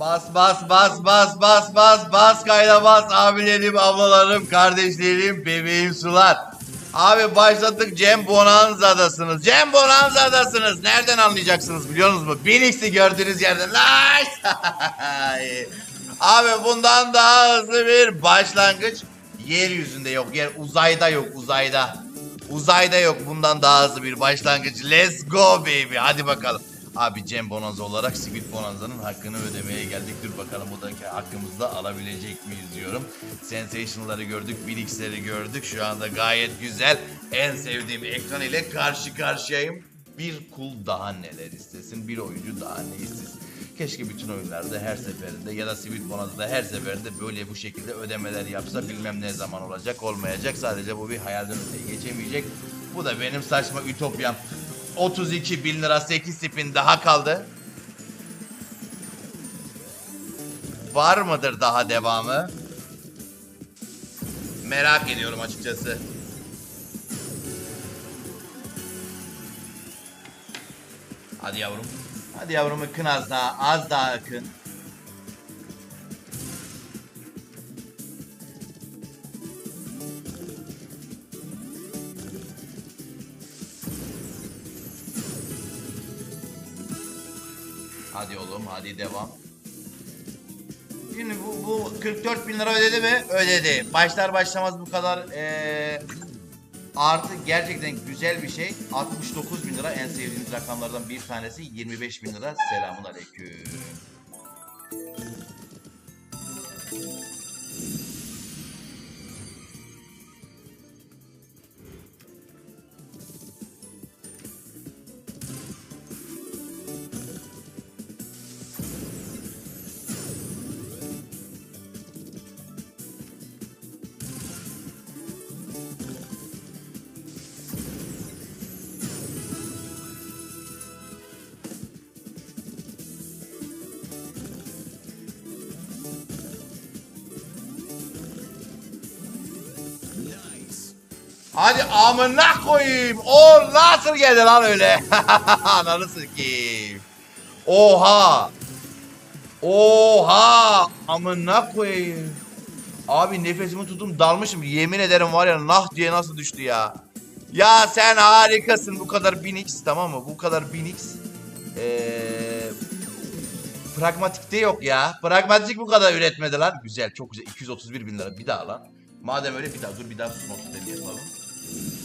Bas bas bas bas bas bas bas kayda bas abilerim, ablalarım, kardeşlerim, bebeğim sular. Abi başladık Cem Bonanza'dasınız. Cem Bonanza'dasınız. Nereden anlayacaksınız biliyor musunuz? Phoenix'i gördüğünüz yerden. Abi bundan daha hızlı bir başlangıç. Yeryüzünde yok. Yer uzayda yok uzayda. Uzayda yok bundan daha hızlı bir başlangıç. Let's go baby. Hadi bakalım. Abi Cem Bonanza olarak Squid Bonanza'nın hakkını ödemeye geldik. Dur bakalım buradaki hakkımızda alabilecek miyiz diyorum. Sensational'ları gördük, Phoenix'leri gördük. Şu anda gayet güzel. En sevdiğim ekran ile karşı karşıyayım. Bir kul daha neler istesin, bir oyuncu daha ne istesin. Keşke bütün oyunlarda her seferinde ya da Sweet Bonanza'da her seferinde böyle bu şekilde ödemeler yapsa bilmem ne zaman olacak olmayacak. Sadece bu bir hayalden öteye geçemeyecek. Bu da benim saçma ütopyam. 32 bin lira 8 spin daha kaldı. Var mıdır daha devamı? Merak ediyorum açıkçası. Hadi yavrum. Hadi yavrum akın az daha. Az daha akın. Hadi oğlum hadi devam. Şimdi bu, bu 44 bin lira ödedi mi? Ödedi. Başlar başlamaz bu kadar eee artı gerçekten güzel bir şey. 69 bin lira en sevdiğimiz rakamlardan bir tanesi. 25 bin lira. Selamun aleyküm. Hadi amına koyayım. O nasıl geldi lan öyle? Ananı sikeyim. Oha. Oha. Amına koyayım. Abi nefesimi tutum dalmışım. Yemin ederim var ya nah diye nasıl düştü ya. Ya sen harikasın bu kadar binix tamam mı? Bu kadar binix. Eee... Pragmatikte yok ya. Pragmatik bu kadar üretmedi lan. Güzel çok güzel. 231 bin lira bir daha lan. Madem öyle bir daha dur bir daha smoke dedi yapalım. you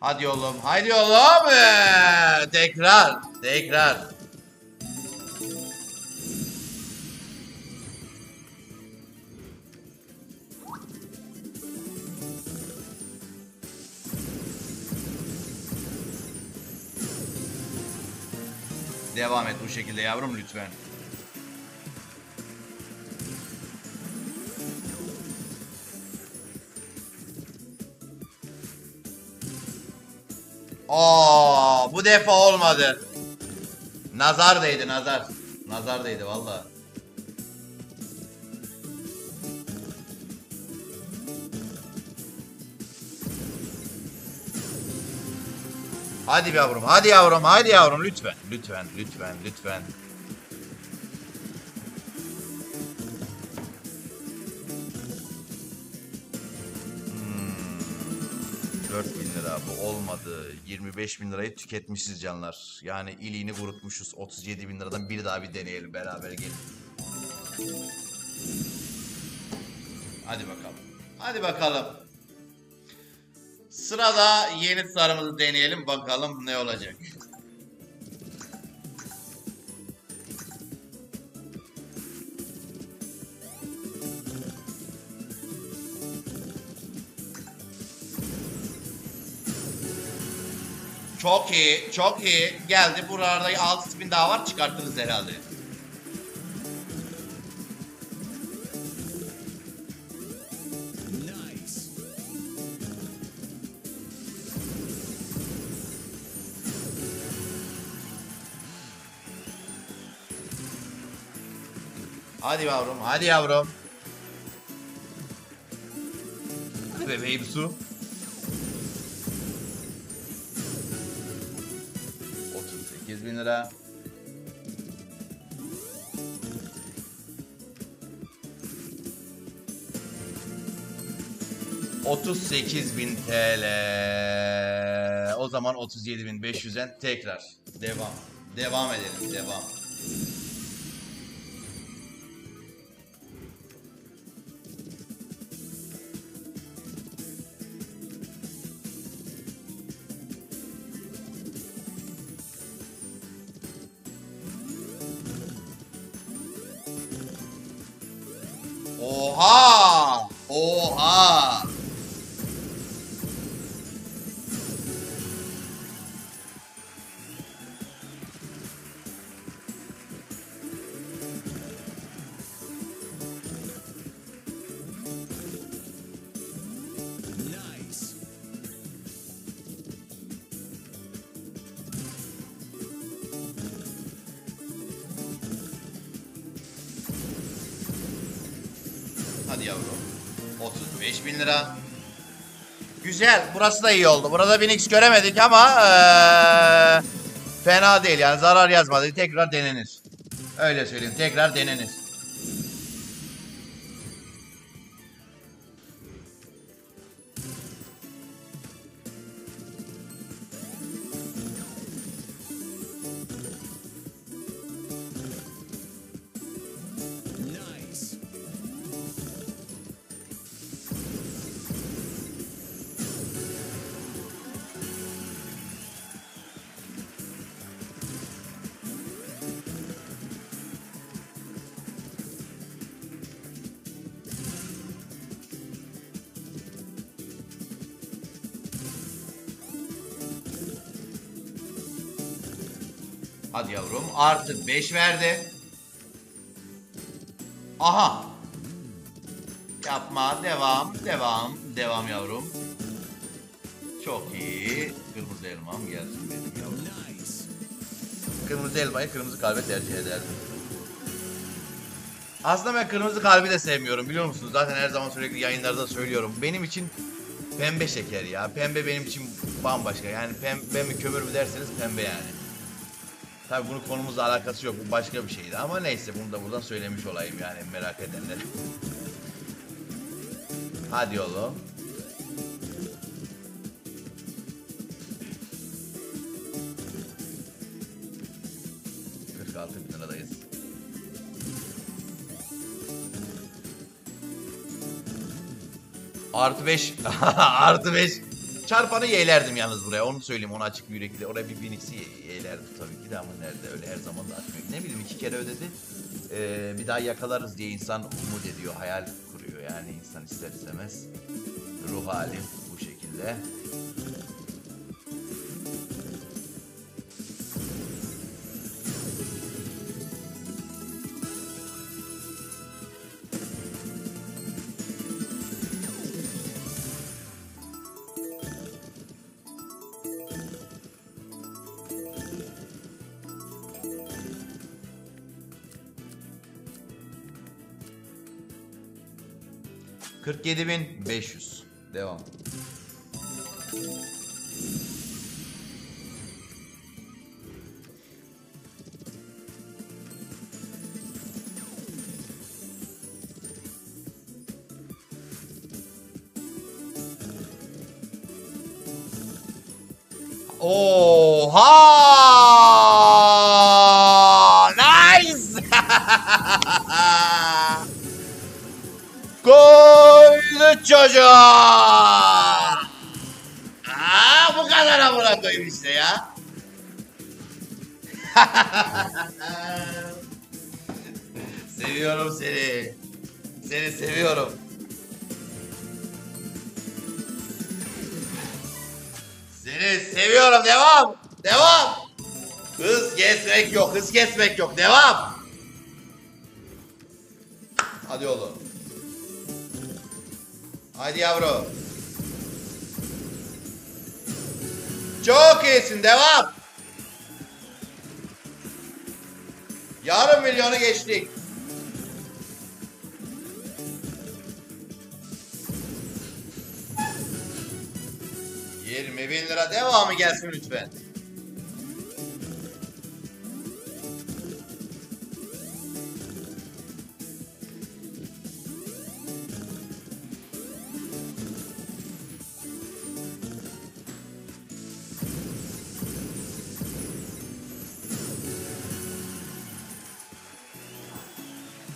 Hadi oğlum, hadi oğlum. Ee, tekrar, tekrar. Devam et bu şekilde yavrum lütfen. Oo, bu defa olmadı. Nazar değdi nazar. Nazar değdi valla. Hadi yavrum, hadi yavrum, hadi yavrum lütfen. Lütfen, lütfen, lütfen. 4 bin lira bu olmadı. 25 bin lirayı tüketmişiz canlar. Yani iliğini kurutmuşuz. 37 bin liradan bir daha bir deneyelim beraber gelin. Hadi bakalım. Hadi bakalım. Sırada yeni sarımızı deneyelim bakalım ne olacak. Çok iyi, çok iyi. Geldi. Buralarda 6 spin daha var. Çıkartırız herhalde. Hadi yavrum, hadi yavrum. Hadi bebeğim su. Bin lira. ...38 bin TL. O zaman 37 bin 500'en tekrar. Devam. Devam edelim. Devam. Hadi yavrum. 35 bin lira. Güzel. Burası da iyi oldu. Burada bir X göremedik ama eee, fena değil yani zarar yazmadı. Tekrar denenir. Öyle söyleyeyim. Tekrar denenir. Hadi yavrum. Artı 5 verdi. Aha. Yapma. Devam. Devam. Devam yavrum. Çok iyi. Kırmızı elmam gelsin benim yavrum. Kırmızı elmayı kırmızı kalbe tercih ederdim. Aslında ben kırmızı kalbi de sevmiyorum biliyor musunuz? Zaten her zaman sürekli yayınlarda söylüyorum. Benim için pembe şeker ya. Pembe benim için bambaşka. Yani pembe mi kömür mü derseniz pembe yani. Tabi bunun konumuzla alakası yok. Bu başka bir şeydi ama neyse bunu da buradan söylemiş olayım yani merak edenler. Hadi oğlum. ...46 bin liradayız. Artı 5. Artı 5. Çarpanı yeğlerdim yalnız buraya. Onu söyleyeyim. Onu açık yürekli. Oraya bir biniksi ye- yeğlerdim tabii ki de ama nerede öyle her zaman da açmıyor. Ne bileyim iki kere ödedi. Ee, bir daha yakalarız diye insan umut ediyor. Hayal kuruyor yani insan ister istemez. Ruh hali bu şekilde. Kırk yedi bin beş yüz. Devam. Oha! Çocuğa! Aa, bu kadar amına koyayım işte ya. seviyorum seni. Seni seviyorum. Seni seviyorum. Devam. Devam. Hız kesmek yok. Hız kesmek yok. Devam. Hadi oğlum. Hadi yavrum. Çok iyisin. Devam. Yarım milyonu geçtik. Yirmi bin lira devamı gelsin lütfen.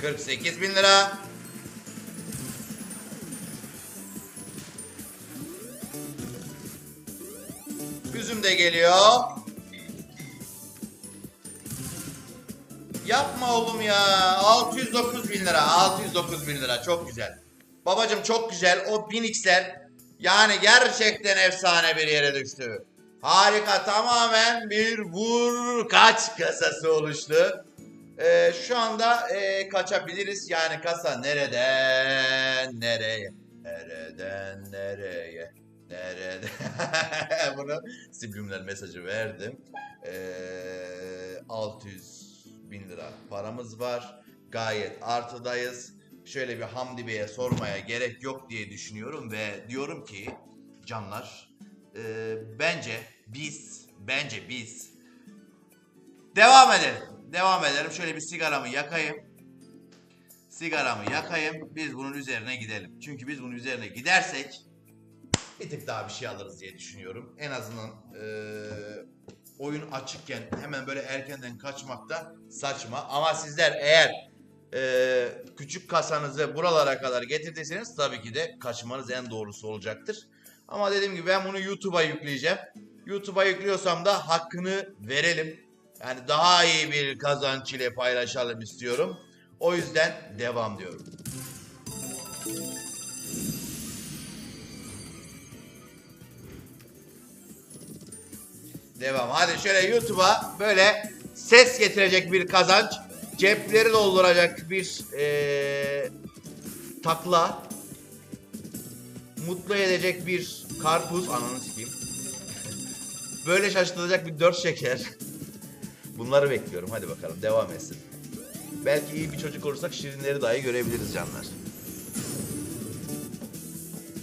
Kırk sekiz bin lira. Üzüm de geliyor. Yapma oğlum ya. 609 bin lira. 609 bin lira. Çok güzel. Babacım çok güzel. O 1000x'ler yani gerçekten efsane bir yere düştü. Harika. Tamamen bir vur kaç kasası oluştu. Ee, şu anda e, kaçabiliriz. Yani kasa nereden nereye? Nereden nereye? Nerede? Bunu subliminal mesajı verdim. Ee, 600 bin lira paramız var. Gayet artıdayız. Şöyle bir Hamdi Bey'e sormaya gerek yok diye düşünüyorum ve diyorum ki canlar e, bence biz bence biz devam edelim. Devam edelim. Şöyle bir sigaramı yakayım. Sigaramı yakayım. Biz bunun üzerine gidelim. Çünkü biz bunun üzerine gidersek bir tık daha bir şey alırız diye düşünüyorum. En azından eee, oyun açıkken hemen böyle erkenden kaçmak da saçma. Ama sizler eğer eee, küçük kasanızı buralara kadar getirdiyseniz tabii ki de kaçmanız en doğrusu olacaktır. Ama dediğim gibi ben bunu YouTube'a yükleyeceğim. YouTube'a yüklüyorsam da hakkını verelim. Yani daha iyi bir kazanç ile paylaşalım istiyorum. O yüzden devam diyorum. Devam. Hadi şöyle YouTube'a böyle ses getirecek bir kazanç, cepleri dolduracak bir eee, takla, mutlu edecek bir karpuz, ananı sikeyim. Böyle şaşırtacak bir dört şeker. Bunları bekliyorum. Hadi bakalım devam etsin. Belki iyi bir çocuk olursak şirinleri dahi görebiliriz canlar.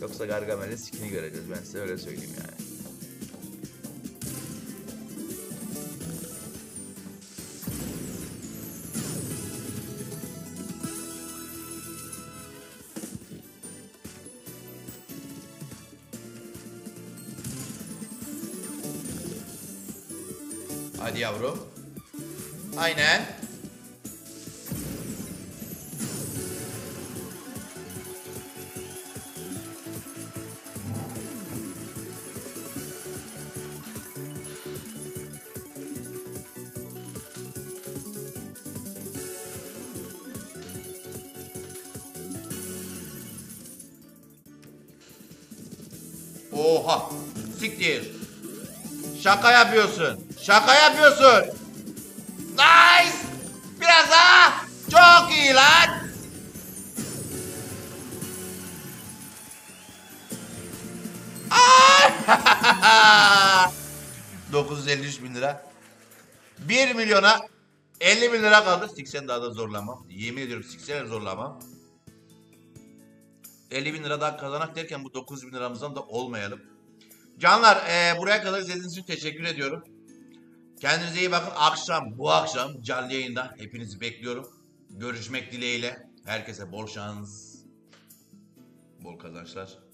Yoksa Gargamel'in sikini göreceğiz. Ben size öyle söyleyeyim yani. Hadi yavrum. Aynen. Oha. Siktir. Şaka yapıyorsun. Şaka yapıyorsun. 953 bin lira. 1 milyona 50 bin lira kaldı. Siksen daha da zorlamam. Yemin ediyorum siksen zorlamam. 50 bin lira daha kazanak derken bu 9 bin liramızdan da olmayalım. Canlar e, buraya kadar izlediğiniz için teşekkür ediyorum. Kendinize iyi bakın. Akşam bu akşam canlı yayında hepinizi bekliyorum. Görüşmek dileğiyle. Herkese bol şans. Bol kazançlar.